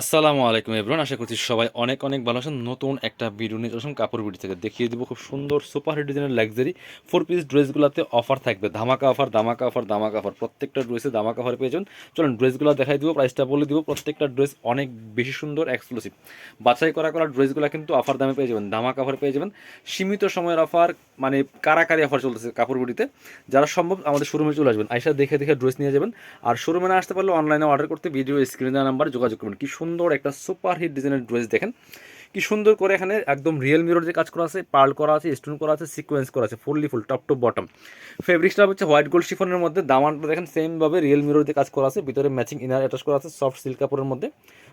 আসসালামু আলাইকুম এভরন আশা করছি সবাই অনেক অনেক ভালো আছেন। নতুন একটা ভিডিও নিয়ে চলে আসলাম কাপড় বিডি থেকে। দেখিয়ে দিব খুব সুন্দর সুপার ডিজাইনের লাক্সারি ফোর পিস ড্রেসগুলোতে অফার থাকবে। ধামাকা অফার ধামাকা অফার ধামাকা অফার প্রত্যেকটা ড্রেসে ধামাকা অফার পেয়ে যাবেন। চলুন ড্রেসগুলো দেখাই দিব প্রাইসটা বলে দিব। প্রত্যেকটা ড্রেস অনেক বেশি সুন্দর এক্সক্লুসিভ বাছাই করা করা ড্রেসগুলো কিন্তু অফার দামে পেয়ে যাবেন, ধামাকা অফার পেয়ে যাবেন। সীমিত সময়ের অফার মানে কারাকারি অফার চলতেছে কাপড় বিডিতে যারা সম্ভব আমাদের শোরুমে চলে আসবেন, আইসা দেখে দেখে ড্রেস নিয়ে যাবেন। আর শোরুমে না আসতে পারলে অনলাইনে অর্ডার করতে ভিডিও স্ক্রিনে নাম্বার যোগাযোগ করবেন। কি সুন্দর একটা সুপার হিট ডিজাইনের ড্রেস দেখেন। কি সুন্দর করে এখানে একদম রিয়েল মিরর যে কাজ করা আছে পার্ল করা আছে স্টোন করা আছে সিকোয়েন্স করা আছে fully full top to bottom ফেব্রিক্সটা হচ্ছে হোয়াইট গোল্ড শিফনের মধ্যে, দামানটা দেখেন সেমভাবে রিয়েল মিরর দিয়ে কাজ করা আছে, ভিতরে ম্যাচিং ইনার অ্যাটাচ করা আছে সফট সিল্ক কাপড়ের মধ্যে।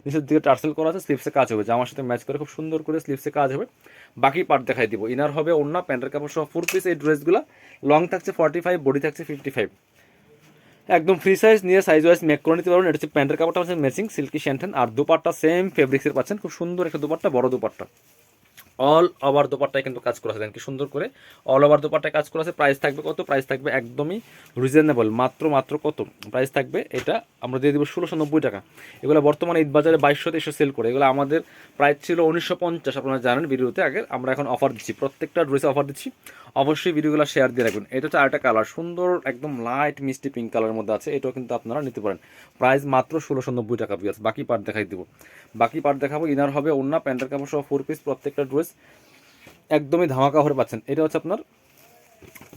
নিচের দিকে টার্সেল করা আছে স্লিপসে কাজ হবে, জামার সাথে ম্যাচ করে খুব সুন্দর করে স্লিপসে কাজ হবে। বাকি পার্ট দেখাই দিব ইনার হবে অন্য প্যান্টের কাপড় সহ ফোর পিস এই ড্রেসগুলো লং থাকছে ফর্টি ফাইভ বডি থাকছে ফিফটি ফাইভ একদম ফ্রি সাইজ নিয়ে সাইজ ওয়াইজ মেক করে নিতে পারবেন। এটা হচ্ছে প্যান্টের কাপড়টা হচ্ছে ম্যাচিং সিল্কি শ্যান্টেন আর দুপাটটা সেম ফেব্রিক্সের পাচ্ছেন। খুব সুন্দর একটা দুপাটটা, বড় দুপাট্টা। অল ওভার দোপাট্টায় কিন্তু কাজ করা আছে। কি সুন্দর করে। অল ওভার দোপাট্টায় কাজ করা আছে। প্রাইস থাকবে কত? প্রাইস থাকবে একদমই রিজনেবল মাত্র মাত্র কত? প্রাইস থাকবে এটা আমরা দিয়ে দেবো ষোলোশো নব্বই টাকা। এগুলো বর্তমানে ঈদ বাজারে বাইশশো তেইশশো সেল করে। এগুলো আমাদের প্রাইস ছিল উনিশশো পঞ্চাশ। আপনারা জানেন ভিডিওতে আগে আমরা এখন অফার দিচ্ছি। প্রত্যেকটা ড্রেসে অফার দিচ্ছি। অবশ্যই ভিডিওগুলো শেয়ার দিয়ে রাখবেন। এটা হচ্ছে আরেকটা কালার সুন্দর, একদম লাইট মিষ্টি পিঙ্ক কালারের মধ্যে আছে। এটাও কিন্তু আপনারা নিতে পারেন। প্রাইস মাত্র ষোলোশো নব্বই টাকা পিয়াস বাকি পার্ট দেখাই দেবো। বাকি পার্ট দেখাবো। ইনার হবে অন্য প্যান্টের কাপড় সহ ফোর পিস প্রত্যেকটা ড্রেস একদমই ধামাকা ভরে পাচ্ছেন। এটা হচ্ছে আপনার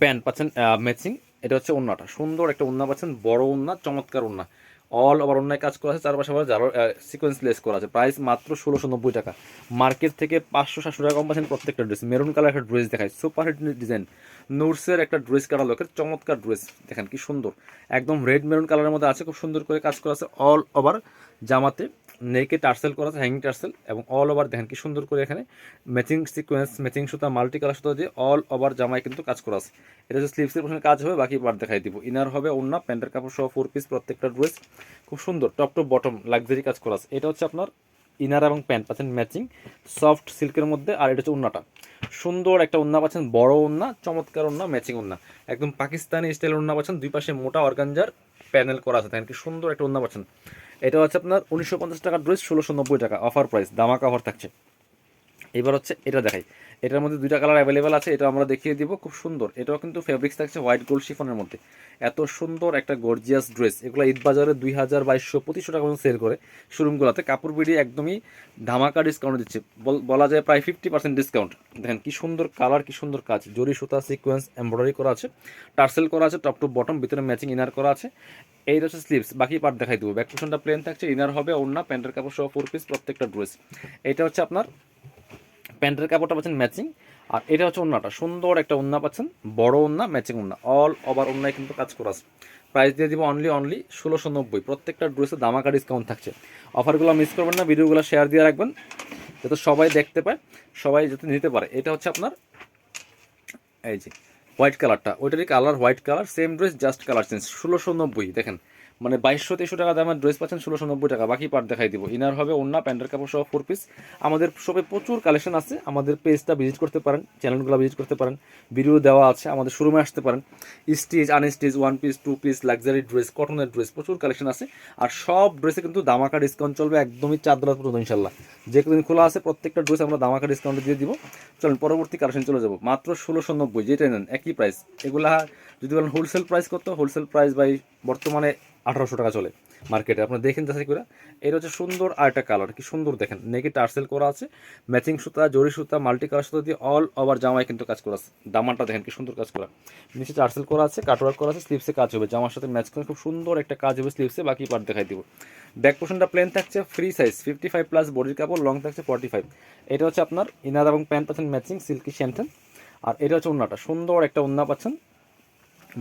প্যান্ট, পাচ্ছেন ম্যাচিং এটা হচ্ছে ওন্নাটা। সুন্দর একটা ওন্না পাচ্ছেন, বড় ওন্না, চমৎকার ওন্না। অল ওভার অন্যায় কাজ করা আছে, চারপাশে আবার যারো সিকোয়েন্স লেস করা আছে। প্রাইস মাত্র ষোলোশো নব্বই টাকা। মার্কেট থেকে পাঁচশো, সাতশো টাকা কম পাচ্ছেন প্রত্যেকটা ড্রেস মেরুন কালার একটা ড্রেস দেখায় সুপার হিট ডিজাইন নুরসের একটা ড্রেস কাটা লোকের চমৎকার ড্রেস দেখেন কি সুন্দর। একদম রেড মেরুন কালারের মধ্যে আছে, খুব সুন্দর করে কাজ করা আছে। অল ওভার জামাতে নেকে টার্সেল করা আছে হ্যাঙ্গিং টার্সেল, এবং অল ওভার দেখেন কি সুন্দর করে এখানে ম্যাচিং সিকোয়েন্স ম্যাচিং সুতা মাল্টি কালার সুতা দিয়ে অল ওভার জামায় কিন্তু কাজ করা আছে। এটা হচ্ছে স্লিভসের পোশনে কাজ হবে, বাকি পার্ট দেখাই দিব। ইনার হবে অন্য প্যান্টের কাপড় সহ ফোর পিস প্রত্যেকটা ড্রেস খুব সুন্দর টপ টু বটম লাক্সারি কাজ করা আছে। এটা হচ্ছে আপনার ইনার এবং প্যান্ট পাচ্ছেন ম্যাচিং সফট সিল্কের মধ্যে, আর এটা হচ্ছে উন্নাটা সুন্দর একটা উন্না পাচ্ছেন, বড় উন্না চমৎকার উন্না ম্যাচিং উন্না একদম পাকিস্তানি স্টাইল উন্না পাচ্ছেন, দুই পাশে মোটা অর্গানজার প্যানেল করা আছে, দেখেন কি সুন্দর একটা উন্না পাচ্ছেন। এটা হচ্ছে আপনার উনিশশো পঞ্চাশ টাকার ড্রেস ষোলোশো নব্বই টাকা অফার প্রাইস দামা অফার থাকছে। এবার হচ্ছে এটা দেখাই। এটার মধ্যে দুইটা কালার অ্যাভেলেবেল আছে, এটা আমরা দেখিয়ে দিব, খুব সুন্দর। এটাও কিন্তু ফেব্রিক্স থাকছে হোয়াইট গোল্ড শিফনের মধ্যে। এত সুন্দর একটা গর্জিয়াস ড্রেস এগুলো ঈদ বাজারে দুই হাজার বাইশশো পঁচিশশো টাকা মতো সেল করে শোরুমগুলোতে। কাপড় বিড়ি একদমই ধামাকা ডিসকাউন্ট দিচ্ছে। বলা যায় প্রায় ফিফটি পার্সেন্ট ডিসকাউন্ট দেখেন কি সুন্দর কালার কি সুন্দর কাজ। জরি, সুতা সিকোয়েন্স এমব্রয়ডারি করা আছে। টার্সেল করা আছে টপ টু বটম ভিতরে ম্যাচিং ইনার করা আছে। এই হচ্ছে স্লিভস বাকি পার্ট দেখাই দেবো। ব্যাক প্লেন থাকছে ইনার হবে অন্য প্যান্টের কাপড় সহ ফোর পিস প্রত্যেকটা ড্রেস এটা হচ্ছে আপনার প্যান্টের কাপড়টা পাচ্ছেন ম্যাচিং। আর এটা হচ্ছে ওন্নাটা। সুন্দর একটা ওন্না পাচ্ছেন। বড় ওন্না, ম্যাচিং ওন্না। অল ওভার ওন্নায় কিন্তু কাজ করা আছে। প্রাইস দিয়ে দিব অনলি অনলি ষোলোশো নব্বই। প্রত্যেকটা ড্রেসে দামাকা ডিসকাউন্ট থাকছে। অফারগুলো মিস করবেন না, ভিডিওগুলো শেয়ার দিয়ে রাখবেন। যাতে সবাই দেখতে পায়, সবাই যাতে নিতে পারে। এটা হচ্ছে আপনার, এই যে হোয়াইট কালারটা ওইটারই colour white colour same dress just colour change ষোলোশো নব্বই, দেখেন। মানে বাইশশো তেইশশো টাকা দামের ড্রেস পাচ্ছেন ষোলোশো নব্বই টাকা, বাকি পার্ট দেখাই দিব। ইনার হবে অন্য প্যান্টের কাপড় সহ ফোর পিস আমাদের শপে প্রচুর কালেকশন আছে। আমাদের পেজটা ভিজিট করতে পারেন চ্যানেলগুলো ভিজিট করতে পারেন ভিডিও দেওয়া আছে, আমাদের শোরুমে আসতে পারেন। Stitch unstitch one piece two piece luxury dress কটনের ড্রেস প্রচুর কালেকশন আছে। আর সব ড্রেসে কিন্তু দামাকা ডিসকাউন্ট চলবে একদমই চার ডলার পর্যন্ত ইনশাল্লাহ যে দিন খোলা আছে, প্রত্যেকটা ড্রেস আমরা দামাকা ডিসকাউন্টে দিয়ে দিব। চলুন, পরবর্তী কালেকশন চলে যাব। মাত্র ষোলোশো নব্বই যেটা নেন, একই প্রাইস এগুলা যদি বলেন হোলসেল প্রাইস কত? হোলসেল প্রাইস বাই বর্তমানে আঠারোশো টাকা চলে মার্কেটে। আপনারা দেখেন যাচাই করে। এটা হচ্ছে সুন্দর আর একটা কালার কি সুন্দর দেখেন। নেকে টার্সেল করা আছে। ম্যাচিং সুতা, জরি সুতা মাল্টি কালার সুতা দিয়ে অল ওভার জামায় কিন্তু কাজ করা আছে। দামানটা দেখেন কি সুন্দর কাজ করা। নিচে টার্সেল করা আছে কাটওয়ার্ক করা আছে স্লিপসে কাজ হবে। জামার সাথে ম্যাচ করে খুব সুন্দর একটা কাজ হবে স্লিপসে বাকি পার্ট দেখাই দিব। ব্যাক পোর্শনটা প্লেন থাকছে free size fifty five plus বডির কাপড় লং থাকছে ফর্টি ফাইভ এটা হচ্ছে আপনার ইনার এবং প্যান্ট পাচ্ছেন ম্যাচিং সিল্কি শ্যান্টেন আর এটা হচ্ছে ওন্নাটা। সুন্দর একটা ওন্না পাচ্ছেন।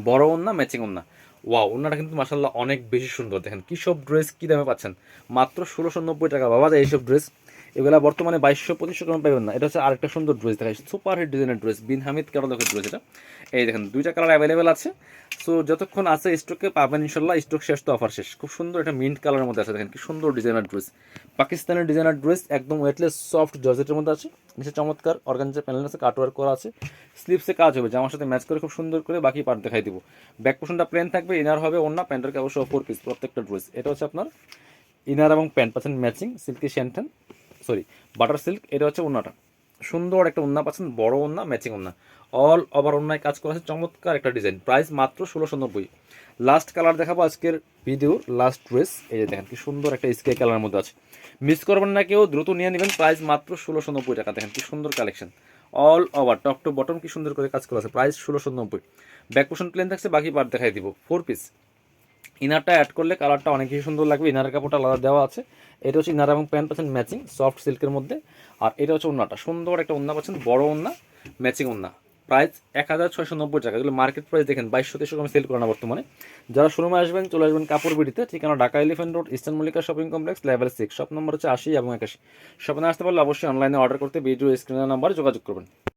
বড় ওন্না ম্যাচিং ওন্না। ওয়াও ওনারা কিন্তু মাসাল্লাহ অনেক বেশি সুন্দর, দেখেন। কী সব ড্রেস কী দামে পাচ্ছেন? মাত্র ষোলোশো নব্বই টাকা। বাবা যায় এইসব ড্রেস এগুলা বর্তমানে বাইশশো পঁচিশশো টাকা পাবেন না। এটা হচ্ছে আরেকটা সুন্দর ড্রেস দেখায় সুপার হিট ডিজাইনের ড্রেস, বিন হামিদ ক্যাটালগের ড্রেস এটা। এই দেখেন, দুইটা কালার অ্যাভেলেবেল আছে। সো যতক্ষণ আছে স্টকে পাবেন ইনশাল্লাহ স্টক শেষ তো অফার শেষ। খুব সুন্দর একটা মিন্ট কালারের মধ্যে আছে, দেখেন, কি সুন্দর ডিজাইনার ড্রেস। পাকিস্তানের ডিজাইনার ড্রেস, একদম ওয়েটলেস সফট জর্জেটের মধ্যে আছে। নিচে চমৎকার অর্গানজার প্যানেল আছে কাটওয়ার্ক করা আছে। স্লিপসে কাজ হবে, জামার সাথে ম্যাচ করে খুব সুন্দর করে বাকি পার্ট দেখাই দিব। ব্যাক পোর্শনটা প্লেন থাকবে ইনার হবে অন্য প্যান্টের সহ ফোর পিস প্রত্যেকটা ড্রেস। এটা হচ্ছে আপনার ইনার এবং প্যান্ট পাচ্ছেন matching silky shantung sorry butter silk এটা হচ্ছে ওন্নাটা সুন্দর একটা ওন্না পাচ্ছেন, বড় ওন্না ম্যাচিং ওন্না অল ওভার ওন্নায় কাজ করা আছে, চমৎকার একটা ডিজাইন প্রাইস মাত্র ষোলোশো নব্বই। লাস্ট কালার দেখাবো আজকের ভিডিওর লাস্ট ড্রেস এই যে দেখেন, কি সুন্দর একটা স্কাই কালারের মধ্যে আছে। মিস করবেন না কেউ, দ্রুত নিয়ে নেবেন। প্রাইস মাত্র ষোলোশো নব্বই টাকা। দেখেন, কি সুন্দর collection all over top to bottom কি সুন্দর করে কাজ করা আছে। প্রাইস ষোলোশো নব্বই। ব্যাক পোর্শন প্লেন থাকছে, বাকি পার্ট দেখাই দিব। ফোর পিস ইনারটা অ্যাড করলে কালারটা অনেক বেশি সুন্দর লাগবে। ইনারের কাপড়টা আলাদা দেওয়া আছে। এটা হচ্ছে ইনার এবং প্যান্ট পাচ্ছেন ম্যাচিং সফট সিল্কের মধ্যে। আর এটা হচ্ছে ওনাটা সুন্দর একটা ওনা পাচ্ছেন, বড় ওন্না ম্যাচিং ওন্না। প্রাইস এক হাজার ছয়শো নব্বই টাকা। এগুলো মার্কেট প্রাইস দেখেন, বাইশশো তেইশশো আমি সেল করে না বর্তমানে। যারা শোরুমে আসবেন, চলে আসবেন কাপড় বিড়িতে, ঠিকানা Dhaka Elephant Road Eastern Mallika shopping complex level six shop number হচ্ছে আশি এবং একাশি। শপিংয়ে আসতে পারলে অবশ্যই অনলাইনে অর্ডার করতে ভিডিও স্ক্রিনের নাম্বারে যোগাযোগ করবেন।